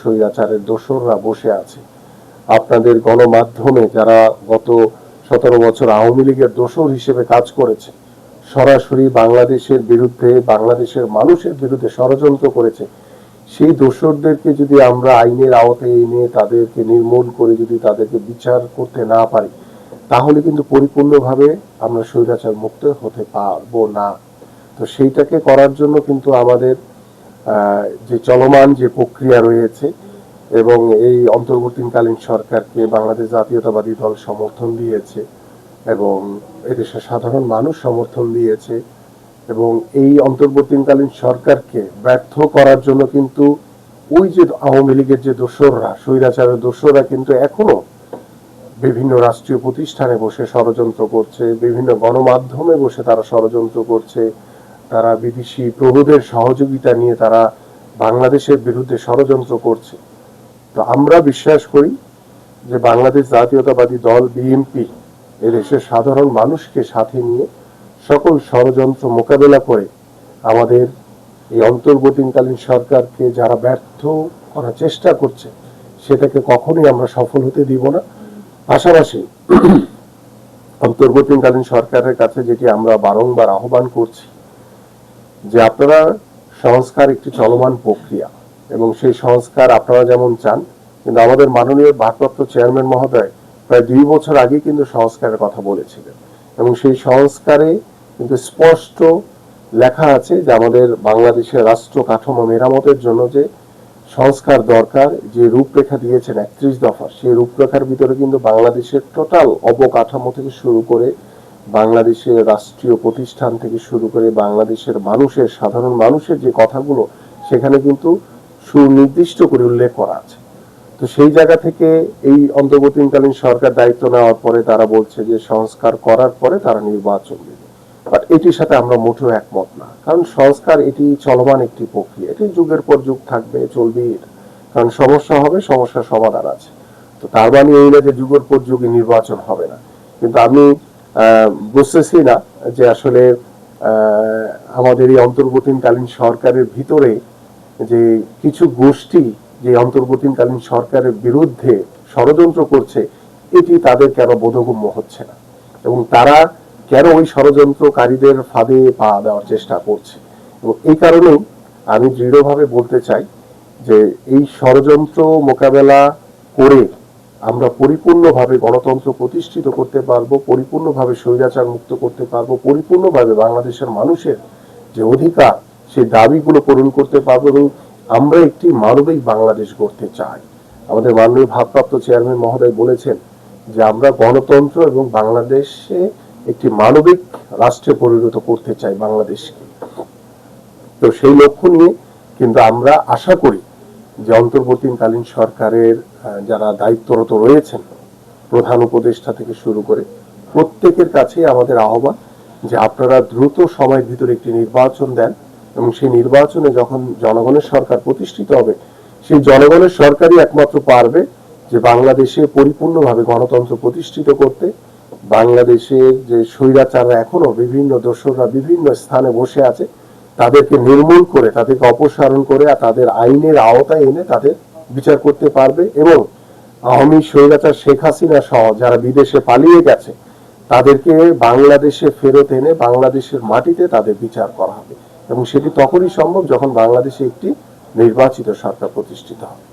স্বৈরাচারের দোসররা বসে আছে। আপনাদের গণমাধ্যমে যারা গত সতেরো বছর আওয়ামী লীগের দোসর হিসেবে কাজ করেছে, সরাসরি বাংলাদেশের বিরুদ্ধে, বাংলাদেশের মানুষের বিরুদ্ধে ষড়যন্ত্র করেছে, সেই দোসরদেরকে যদি আমরা আইনের আওতায় এনে তাদেরকে নির্মূল করে যদি তাদেরকে বিচার করতে না পারি, তাহলে কিন্তু পরিপূর্ণভাবে আমরা স্বৈরাচার মুক্ত হতে পারব না। তো সেইটাকে করার জন্য কিন্তু আমাদের যে চলমান যে প্রক্রিয়া রয়েছে এবং এই অন্তর্বর্তীকালীন সরকারকে বাংলাদেশ জাতীয়তাবাদী দল সমর্থন দিয়েছে এবং এদেশের সাধারণ মানুষ সমর্থন দিয়েছে এবং এই অন্তর্বর্তীকালীন সরকারকে ব্যর্থ করার জন্য কিন্তু ওই যে আওয়ামী লীগের যে দোসররা, স্বৈরাচারের দোসররা কিন্তু এখনও বিভিন্ন রাষ্ট্রীয় প্রতিষ্ঠানে বসে ষড়যন্ত্র করছে, বিভিন্ন গণমাধ্যমে বসে তারা ষড়যন্ত্র করছে তারা বিদেশি প্রভুদের সহযোগিতা নিয়ে তারা বাংলাদেশের বিরুদ্ধে ষড়যন্ত্র করছে। তো আমরা বিশ্বাস করি যে বাংলাদেশ জাতীয়তাবাদী দল বিএনপি এদেশের সাধারণ মানুষকে সাথে নিয়ে সকল ষড়যন্ত্র মোকাবেলা করে আমাদের এই অন্তর্বর্তীকালীন সরকারকে যারা ব্যর্থ করার চেষ্টা করছে, সেটাকে কখনোই আমরা সফল হতে দিব না। পাশাপাশি অন্তর্বর্তীকালীন সরকারের কাছে যেটি আমরা বারংবার আহ্বান করছি যে আপনারা সংস্কার একটি চলমান প্রক্রিয়া এবং সেই সংস্কার আপনারা যেমন চান, কিন্তু আমাদের মাননীয় ভারপ্রাপ্ত চেয়ারম্যান মহোদয় প্রায় দুই বছর আগে কিন্তু সংস্কারের কথা বলেছিলেন এবং সেই সংস্কারে কিন্তু স্পষ্ট লেখা আছে যে আমাদের বাংলাদেশের রাষ্ট্র কাঠামো মেরামতের জন্য যে সংস্কার দরকার, যে রূপরেখা দিয়েছেন একত্রিশ দফা, সেই রূপরেখার ভিতরে কিন্তু বাংলাদেশের টোটাল অবকাঠামো থেকে শুরু করে বাংলাদেশের রাষ্ট্রীয় প্রতিষ্ঠান থেকে শুরু করে বাংলাদেশের মানুষের, সাধারণ মানুষের যে কথাগুলো, সেখানে কিন্তু সুনির্দিষ্ট করে উল্লেখ করা আছে। তো সেই জায়গা থেকে এই অন্তর্বর্তীকালীন সরকার দায়িত্ব নেওয়ার পরে তারা বলছে যে সংস্কার করার পরে তারা নির্বাচন দেবে বাট এটির সাথে আমরা মোটেও একমত না। কারণ সংস্কার এটি চলমান একটি প্রক্রিয়া। এটি যুগের পর যুগ থাকবে, চলবে কারণ সমস্যা হবে, সমস্যার সমাধান আছে। তো তার মানে এই না যে যুগের পর যুগে নির্বাচন হবে না। কিন্তু আমি বুঝতেছি না যে আসলে আমাদের এই অন্তর্বর্তীকালীন সরকারের ভিতরে যে কিছু গোষ্ঠী যে অন্তর্বর্তীকালীন সরকারের বিরুদ্ধে ষড়যন্ত্র করছে, এটি তাদের কেন বোধগম্য হচ্ছে না? এবং তারা কেন ওই ষড়যন্ত্রকারীদের ফাঁদে পা দেওয়ার চেষ্টা করছে? এবং এই কারণেই আমি দৃঢ়ভাবে বলতে চাই যে এই ষড়যন্ত্র মোকাবেলা করে আমরা পরিপূর্ণভাবে গণতন্ত্র প্রতিষ্ঠিত করতে পারব, পরিপূর্ণভাবে স্বৈরাচার মুক্ত করতে পারব, পরিপূর্ণভাবে বাংলাদেশের মানুষের যে অধিকার, সেই দাবিগুলো পূরণ করতে পারব এবং আমরা একটি মানবিক বাংলাদেশ গড়তে চাই। আমাদের মাননীয় ভারপ্রাপ্ত চেয়ারম্যান মহোদয় বলেছেন যে আমরা গণতন্ত্র এবং বাংলাদেশে একটি মানবিক রাষ্ট্রে পরিণত করতে চাই বাংলাদেশকে। তো সেই লক্ষ্য নিয়ে কিন্তু আমরা আশা করি যে অন্তর্বর্তীকালীন সরকারের যারা দায়িত্বরত রয়েছেন, প্রধান উপদেষ্টা থেকে শুরু করে প্রত্যেকের কাছে আমাদের আহ্বান যে আপনারা দ্রুত সময়ের ভিতরে একটি নির্বাচন দেন এবং সেই নির্বাচনে যখন জনগণের সরকার প্রতিষ্ঠিত হবে, সেই জনগণের সরকারই একমাত্র পারবে যে বাংলাদেশে পরিপূর্ণভাবে গণতন্ত্র প্রতিষ্ঠিত করতে। বাংলাদেশের যে স্বৈরাচাররা এখনও বিভিন্ন দোসররা বিভিন্ন স্থানে বসে আছে তাদেরকে নির্মূল করে, তাদেরকে অপসারণ করে আর তাদের আইনের আওতায় এনে তাদের বিচার করতে পারবে এবং আওয়ামী স্বৈরাচার শেখ হাসিনা সহ যারা বিদেশে পালিয়ে গেছে, তাদেরকে বাংলাদেশে ফেরত এনে বাংলাদেশের মাটিতে তাদের বিচার করা হবে। এবং সেটি তখনই সম্ভব যখন বাংলাদেশে একটি নির্বাচিত সরকার প্রতিষ্ঠিত হবে।